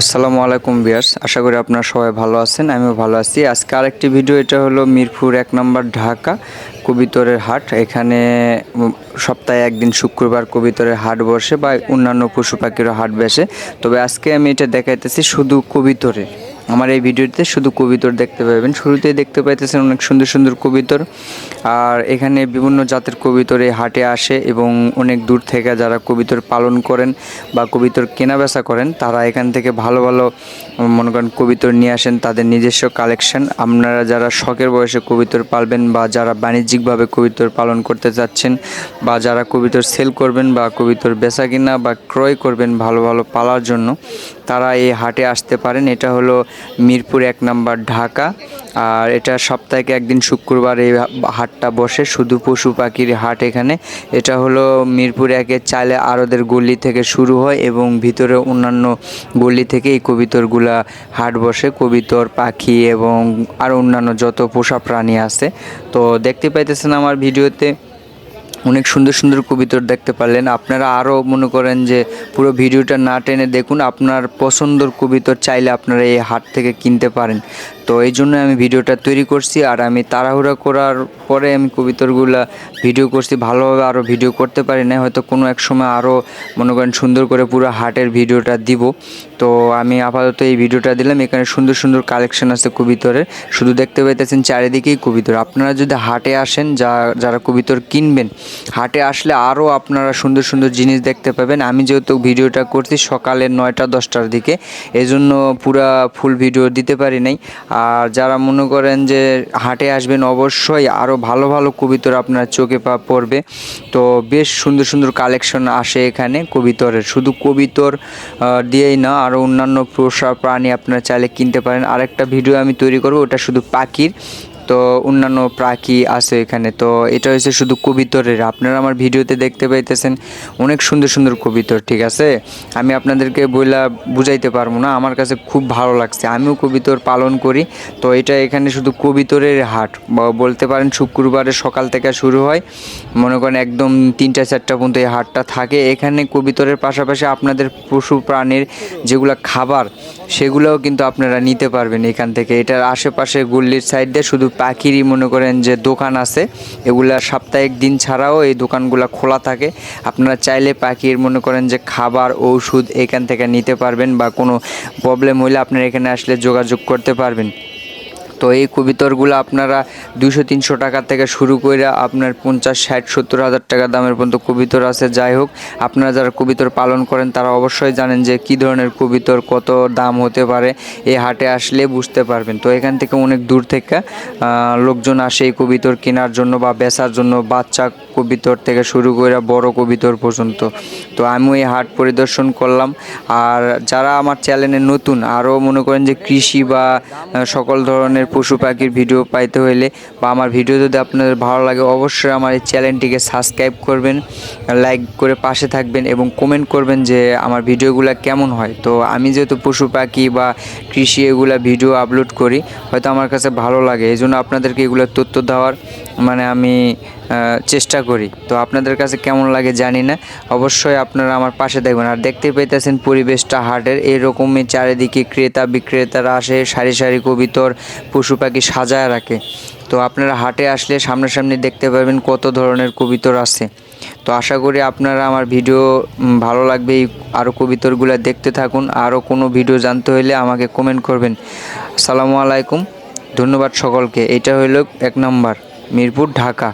আসসালামু আলাইকুম বিয়ার্স আশা করি আপনারা সবাই ভালো আছেন, আমিও ভালো আছি। আজকে আরেকটি ভিডিও, এটা হলো মিরপুর এক নম্বর ঢাকা কবিতরের হাট। এখানে সপ্তাহে একদিন শুক্রবার কবিতরের হাট বসে বা অন্যান্য পশু পাখিরও হাট বসে। তবে আজকে আমি এটা দেখাইতেছি শুধু কবিতরের আমার এই ভিডিওতে শুধু কবিতর দেখতে পাবেন। শুরুতেই দেখতে পাইতেছেন অনেক সুন্দর সুন্দর কবিতর। আর এখানে বিভিন্ন জাতের কবিতর এই হাটে আসে এবং অনেক দূর থেকে যারা কবিতর পালন করেন বা কবিতর কেনা বেচা করেন, তারা এখান থেকে ভালো ভালো মনে করেন কবিতর নিয়ে আসেন। তাদের নিজস্ব কালেকশন আপনারা যারা শখের বয়সে কবিতর পালবেন বা যারা বাণিজ্যিকভাবে কবিতর পালন করতে চাচ্ছেন বা যারা কবিতর সেল করবেন বা কবিতর বেচা কিনা বা ক্রয় করবেন ভালো ভালো পালার জন্য তারা এই হাটে আসতে পারেন। এটা হলো মিরপুর এক নাম্বার ঢাকা। আর এটা সপ্তাহে একদিন শুক্রবার এই হাটটা বসে। শুধু পশু পাখির হাট এখানে। এটা হলো মিরপুর একের চাইলে আরদের গলি থেকে শুরু হয় এবং ভিতরে অন্যান্য গলি থেকে এই কবিতরগুলা হাট বসে। কবিতর, পাখি এবং আর অন্যান্য যত পোষা প্রাণী আছে। তো দেখতে পাইতেছেন আমার ভিডিওতে অনেক সুন্দর সুন্দর কবিতর দেখতে পারলেন। আপনারা আরও মনে করেন যে পুরো ভিডিওটা না টেনে দেখুন, আপনার পছন্দর কবিতর চাইলে আপনারা এই হাট থেকে কিনতে পারেন। তো এই জন্য আমি ভিডিওটা তৈরি করছি আর আমি তাড়াহুড়া করার পরে আমি কবিতরগুলা ভিডিও করছি। ভালোভাবে আরও ভিডিও করতে পারি না হয়তো কোনো এক সময় আরও মনে করেন সুন্দর করে পুরো হাটের ভিডিওটা দিব। তো আমি আপাতত এই ভিডিওটা দিলাম। এখানে সুন্দর সুন্দর কালেকশন আছে কবিতরের শুধু দেখতে পাইতেছেন চারিদিকেই কবিতর। আপনারা যদি হাটে আসেন, যা, যারা কবিতর কিনবেন, হাটে আসলে আরও আপনারা সুন্দর সুন্দর জিনিস দেখতে পাবেন। আমি যেহেতু ভিডিওটা করছি সকালে নয়টা, দশটার দিকে এই জন্য পুরা ফুল ভিডিও দিতে পারি নাই। আর যারা মনে করেন যে হাটে আসবেন, অবশ্যই আরও ভালো ভালো কবিতর আপনার চোখে পা পড়বে। তো বেশ সুন্দর সুন্দর কালেকশন আসে এখানে কবিতরের। শুধু কবিতর দিয়েই না আরও অন্যান্য পোষা প্রাণী আপনারা চাইলে কিনতে পারেন। আরেকটা ভিডিও আমি তৈরি করব, ওটা শুধু পাখির। তো অন্যান্য পাখি আছে এখানে। তো এটা হচ্ছে শুধু কবিতরের। আপনারা আমার ভিডিওতে দেখতে পাইতেছেন অনেক সুন্দর সুন্দর কবিতর, ঠিক আছে? আমি আপনাদেরকে বইলা বুঝাইতে পারব না। আমার কাছে খুব ভালো লাগছে। আমিও কবিতর পালন করি। তো এটা এখানে শুধু কবিতরের হাট। বলতে পারেন শুক্রবারে সকাল থেকে শুরু হয়। মনে করেন একদম তিনটা, চারটা পর্যন্ত এই হাটটা থাকে। এখানে কবিতরের পাশাপাশি আপনাদের পশু প্রাণীর যেগুলো খাবার, সেগুলোও কিন্তু আপনারা নিতে পারবেন এখান থেকে। এটার আশেপাশে গল্লির সাইড দিয়ে শুধু পাখিরই মনে করেন যে দোকান আছে, এগুলা সাপ্তাহিক দিন ছাড়াও এই দোকানগুলো খোলা থাকে। আপনারা চাইলে পাখির মনে করেন যে খাবার ওষুধ এখান থেকে নিতে পারবেন বা কোনো প্রবলেম হলে আপনারা এখানে আসলে যোগাযোগ করতে পারবেন। তো এই কবিতরগুলো আপনারা দুশো তিনশো টাকা থেকে শুরু করে আপনার পঞ্চাশ, ষাট, সত্তর হাজার টাকা দামের পর্যন্ত কবিতর আছে। যাই হোক, আপনারা যারা কবিতর পালন করেন, তারা অবশ্যই জানেন যে কী ধরনের কবিতর, কত দাম হতে পারে। এই হাটে আসলে বুঝতে পারবেন। তো এখান থেকে অনেক দূর থেকে লোকজন আসে এই কবিতর কেনার জন্য বা বেচার জন্য বাচ্চা কবিতর থেকে শুরু করে বড় কবিতর পর্যন্ত। তো আমি এই হাট পরিদর্শন করলাম। আর যারা আমার চ্যানেলে নতুন, আরও মনে করেন যে কৃষি বা সকল ধরনের পশু পাখির ভিডিও পাইতে হইলে বা আমার ভিডিও যদি আপনাদের ভালো লাগে, অবশ্যই আমার এই চ্যানেলটিকে সাবস্ক্রাইব করবেন, লাইক করে পাশে থাকবেন এবং কমেন্ট করবেন যে আমার ভিডিওগুলো কেমন হয়। তো আমি যেহেতু পশু পাখি বা কৃষি এগুলা ভিডিও আপলোড করি, হয়তো আমার কাছে ভালো লাগে। এই জন্য আপনাদেরকে এগুলো তথ্য দেওয়ার মানে আমি চেষ্টা করি। তো আপনাদের কাছে কেমন লাগে জানি না। অবশ্যই আপনারা আমার পাশে দেখবেন। আর দেখতে পেতেছেন পরিবেশটা হাটের। এরকমই চারিদিকে ক্রেতা বিক্রেতারা আসে, সারি সারি কবিতর, পশু পাখি সাজায় রাখে। তো আপনারা হাটে আসলে সামনাসামনি দেখতে পাবেন কত ধরনের কবিতর আছে। তো আশা করি আপনারা আমার ভিডিও ভালো লাগবে। এই আরও কবিতরগুলো দেখতে থাকুন। আরও কোনো ভিডিও জানতে হলে আমাকে কমেন্ট করবেন। আসসালামু আলাইকুম। ধন্যবাদ সকলকে। এটা হলো এক নম্বর। মিরপুর ঢাকা।